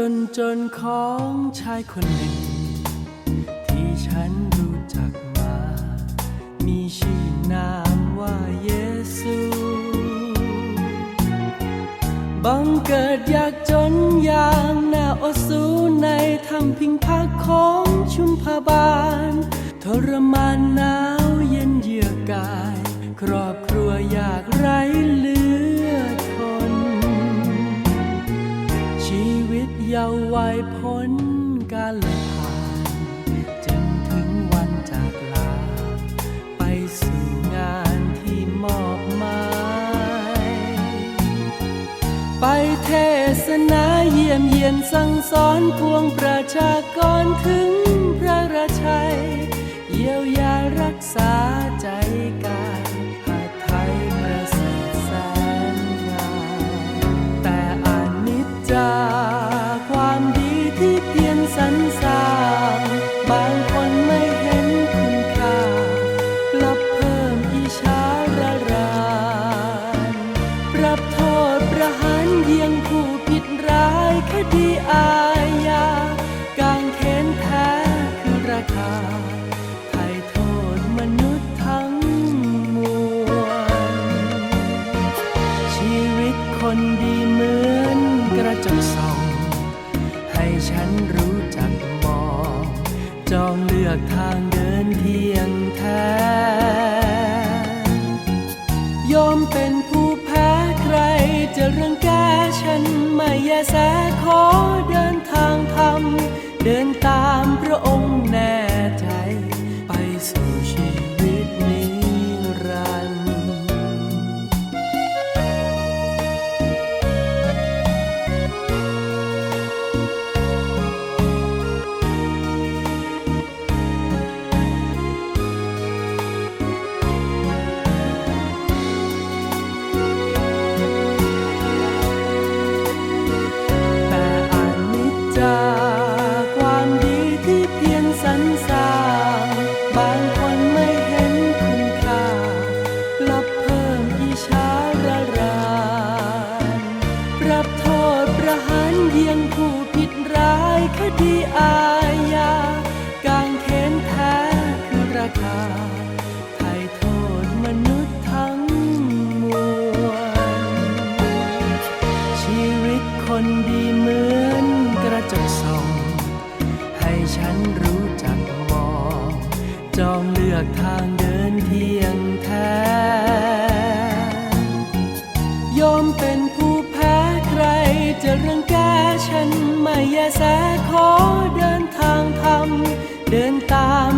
จนจนๆของชายคนหนึ่ง ที่ฉันรู้จักมา มีชื่อนามว่าเยซูบังเกิดอยากจนอย่างน่าอสูในทำพิงพักของชุมพบาล ทรมานหนาวเย็นเยือกกาย ครอบครัวยากไร้เลื ไปเทศนาเยี่ยมเยียนสั่งสอนพวงประชากรถือ ฉันรู้จักมองจองเลือกทางเดินเทียงแท้ ยอมเป็นผู้แพ้ใครจะรังแกฉันไม่แยแสขอ คนไม่เห็นคุณค่ากลับเพิ่มอิจฉาระรานรับโทษประหารเยียงผู้ผิดร้ายคดีอาญากางเขนแท้คือราคาไถ่โทษมนุษย์ทั้งมวลชีวิตคนดีเหมือนกระจกส่อง จองเลือกทางเดินเพียงแท้ ยอมเป็นผู้แพ้ใครจะเรื่องแกฉันไม่แยแสขอเดินทางทำเดินตาม